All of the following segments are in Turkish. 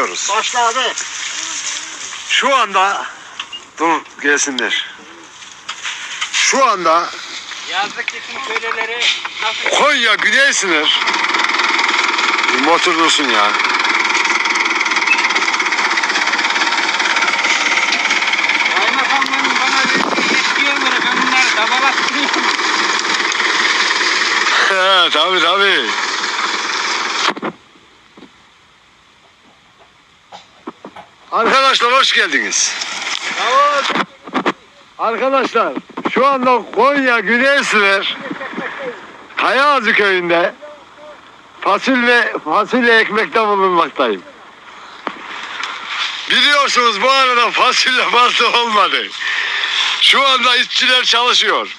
yapıyoruz. Başla abi. Şu anda dur gelsinler. Şu anda Yazlık köyleri nasıl? Konya Güney sınır. Bir motor dursun ya. Kaymakamların bana verdiği yetkiye göre ben bunları. He, tabii tabii. Arkadaşlar hoş geldiniz. Arkadaşlar şu anda Konya Güney Sınır Kayaazı köyünde fasulye, fasulye ekmekte bulunmaktayım. Biliyorsunuz bu arada fasulye fazla olmadı. Şu anda işçiler çalışıyor.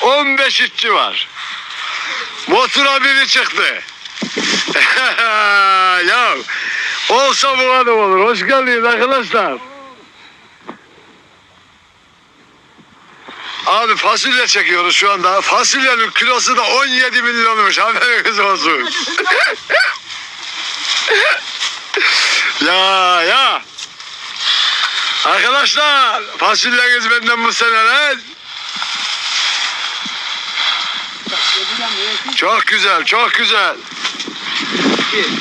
15 işçi var. Motora biri çıktı. ya olsa bu adam olur. Hoş geldiniz arkadaşlar. Abi fasulye çekiyoruz şu anda. Fasulyenin kilosu da 17 milyonmuş. Haberiniz olsun. ya ya. Arkadaşlar fasulyeniz benden bu sene lan. Çok güzel, çok güzel.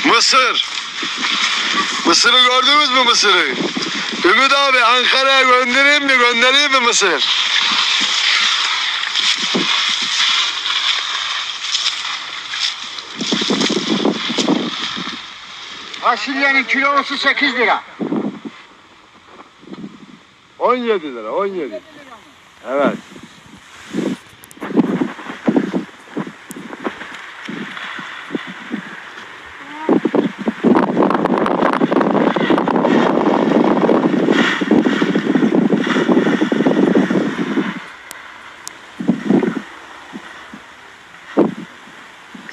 Mısır. Mısırı gördünüz mü Mısır'ı? Ümit abi Ankara'ya göndereyim mi göndereyim mi Mısır? Fasulyenin kilosu 8 lira. 17 lira 17. Evet.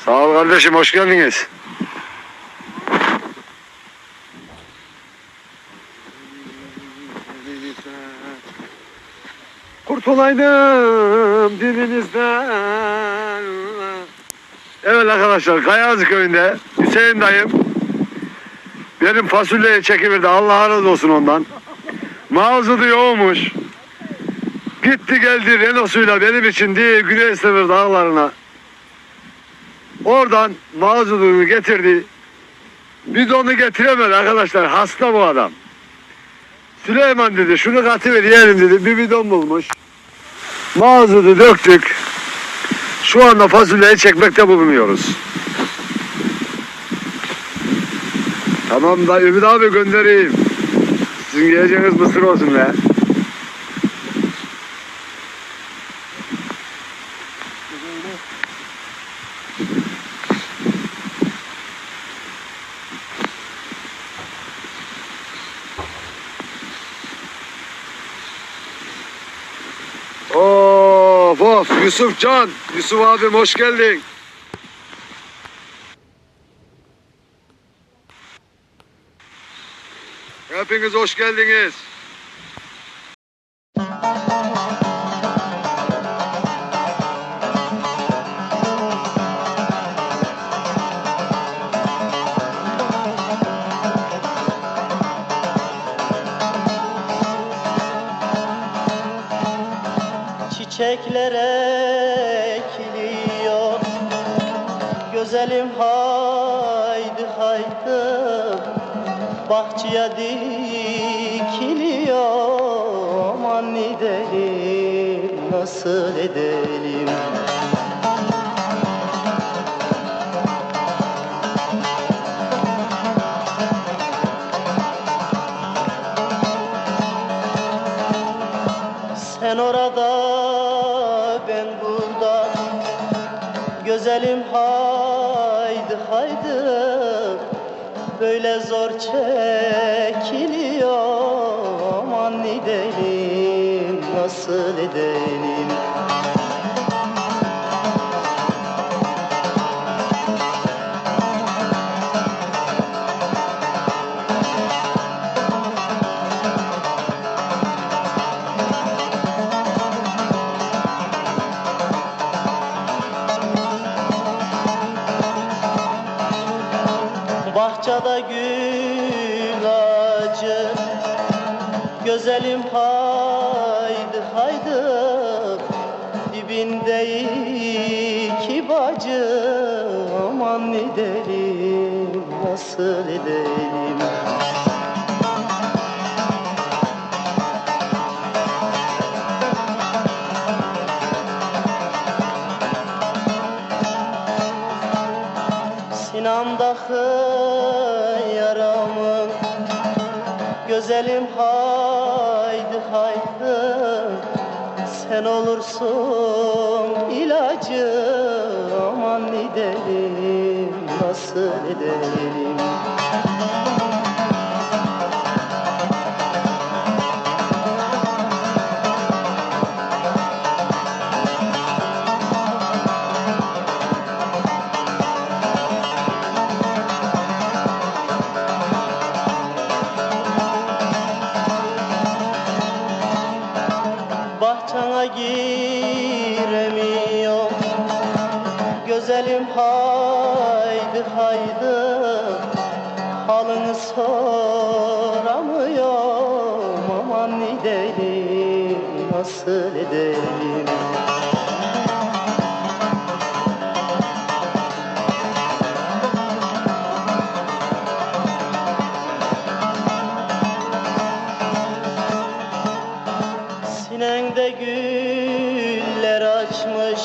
Sağ ol kardeşim hoş geldiniz. Kurtulaydım dilinizden. Evet arkadaşlar Kayazı köyünde Hüseyin dayım benim fasulyeyi çekiverdi. Allah razı olsun ondan. Mağazı yoğumuş. Gitti geldi Renault'suyla benim için değil Güney Sınır dağlarına. Oradan mağazılığını getirdi. Biz onu getiremedi arkadaşlar. Hasta bu adam. Süleyman dedi şunu katıver yiyelim dedi. Bir bidon bulmuş. Mağazada döktük. Şu anda fasulyeyi çekmekte bulunuyoruz. Tamam da Ümit abi göndereyim. Sizin yiyeceğiniz mısır olsun be. Of Yusuf Can. Yusuf abim hoş geldin. Hepiniz hoş geldiniz. Bahçeye dikiliyor Aman edelim nasıl edelim? Sen orada ben burada. Güzelim haydi haydi Böyle zor çekiliyor. Aman edelim nasıl edelim Bahçada gül açın Gözelim haydi haydi. Dibinde iki bacı Aman ne derim nasıl edeyim Güzelim haydi haydi. Sen olursun ilacı Aman edelim nasıl edelim nasıl edelim Sinende güller açmış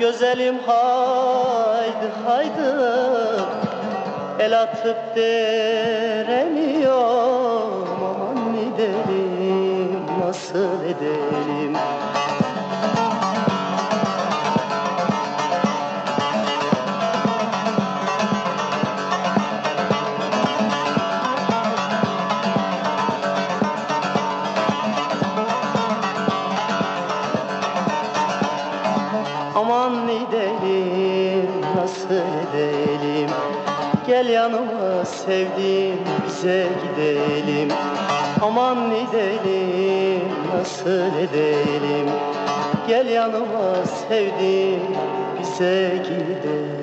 Güzelim haydi haydi. El atıp deremiyorum Gel yanıma sevdiğim bize gidelim. Aman edelim nasıl edelim? Gel yanıma sevdiğim bize gidelim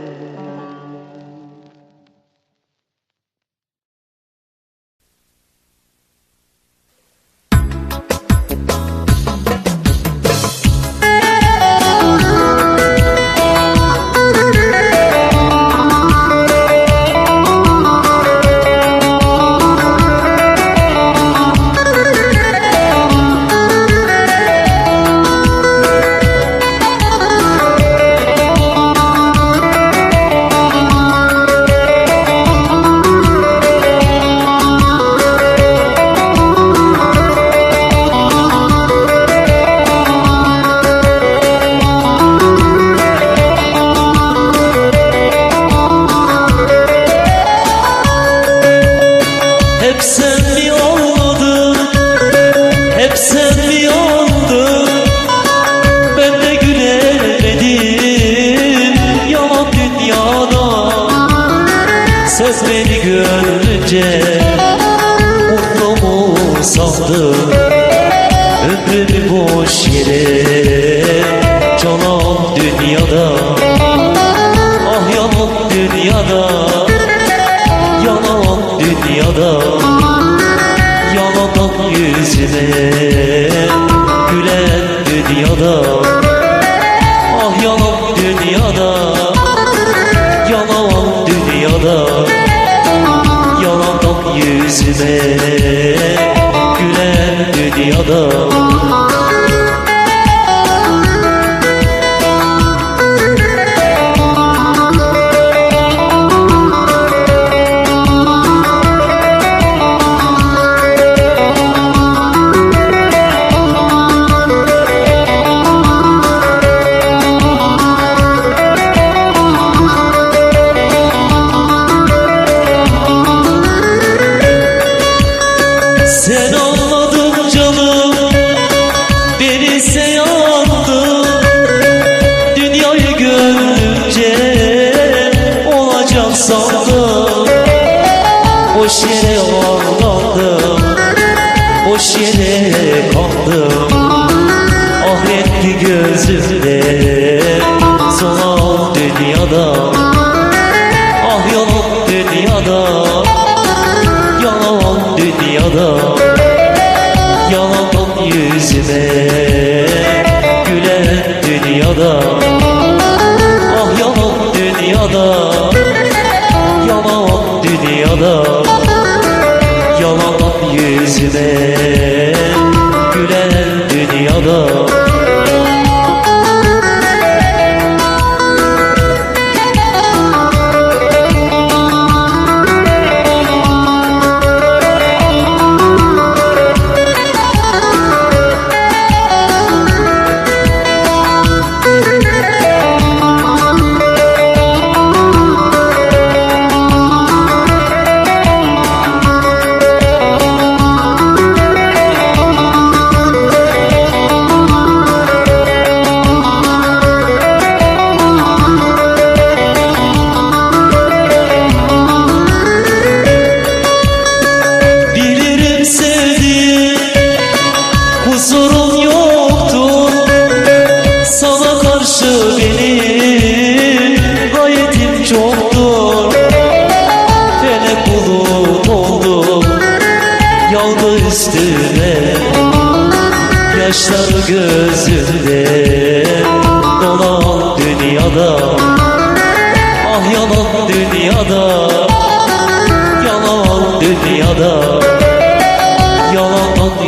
boş yere Canan dünyada Ah yalan dünyada. Yalan dünyada Yalan yüzüme. Gülen dünyada Ah yalan dünyada. Yalan dünyada Yalan yüzüme. Gülen dünyada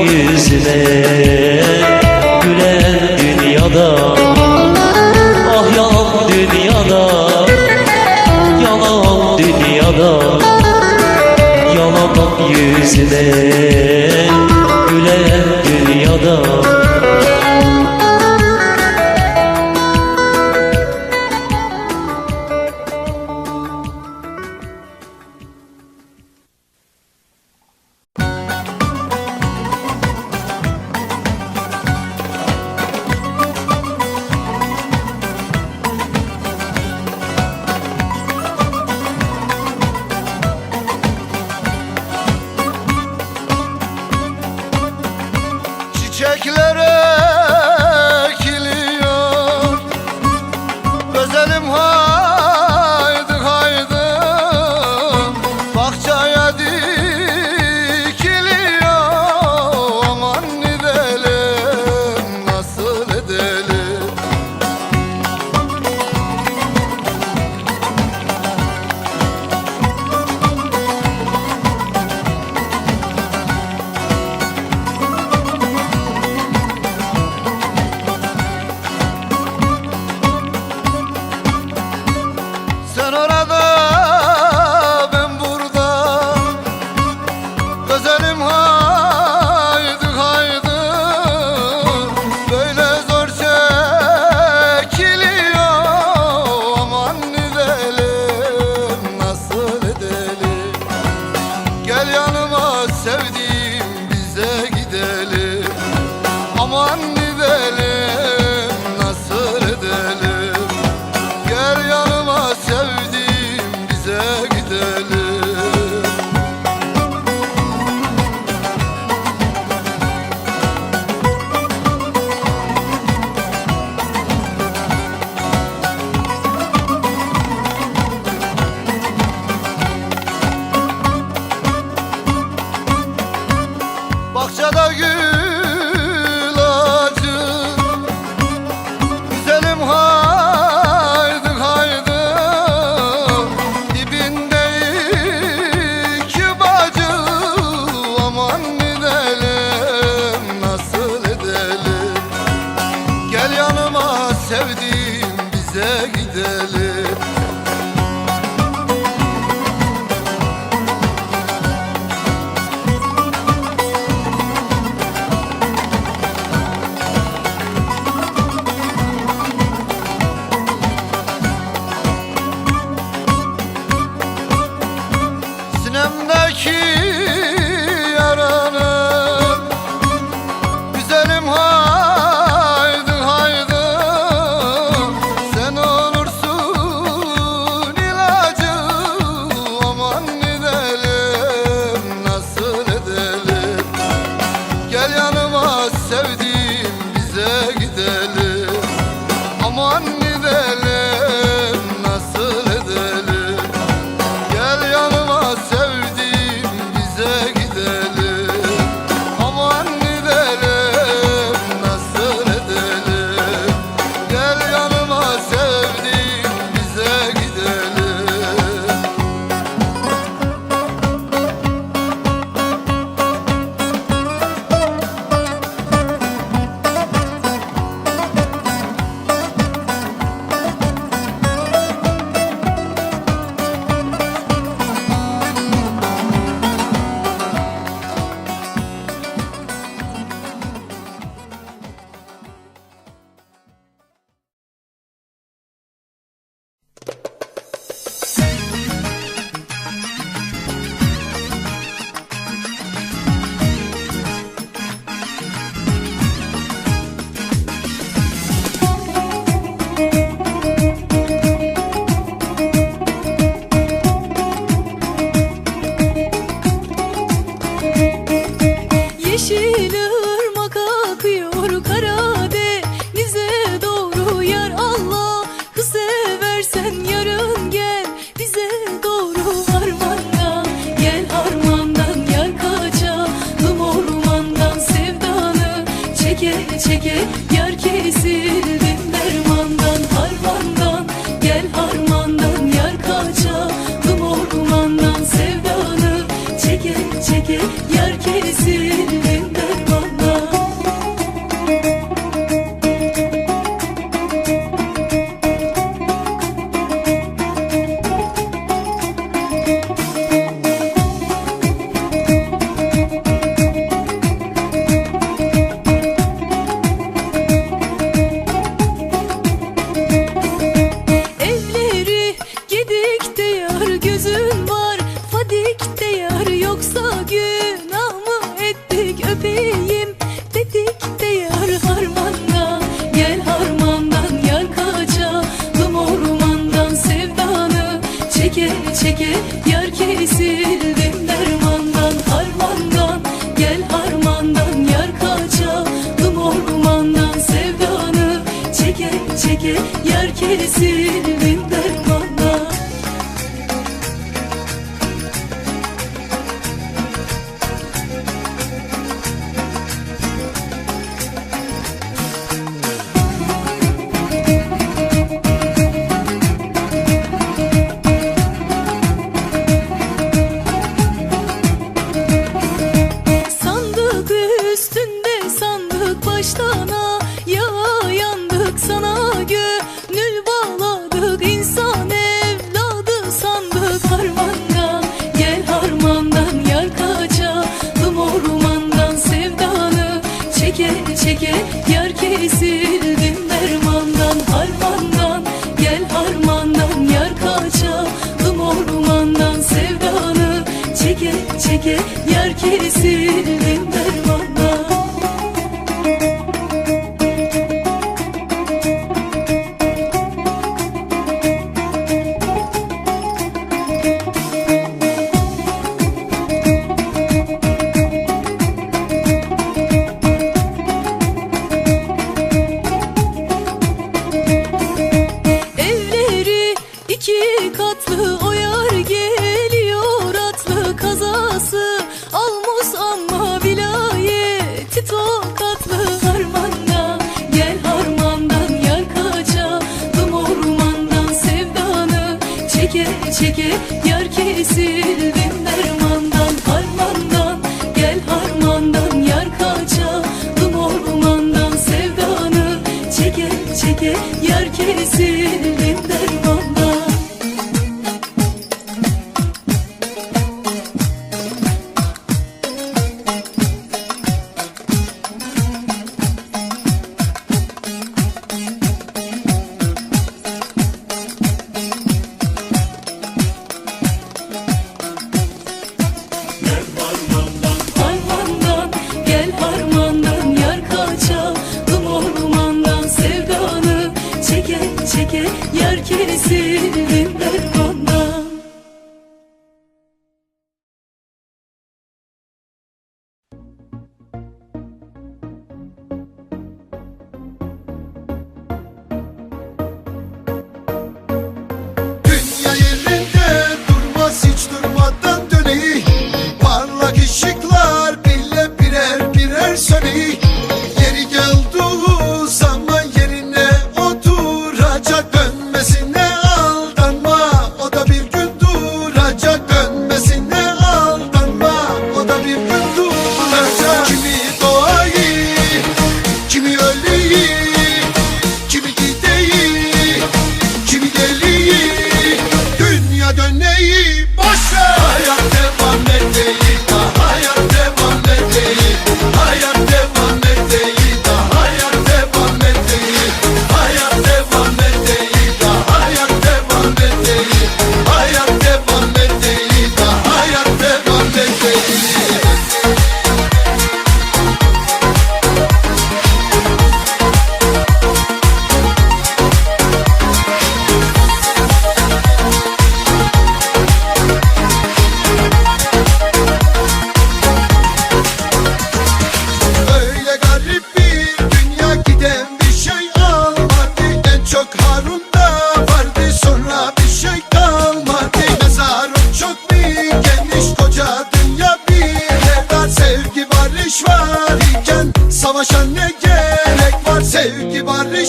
yüzüne Gülen dünyada. Ah yalan dünyada Yalan dünyada. Yalan yüzüne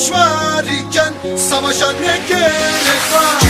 iş var iken savaşa ne gerek var?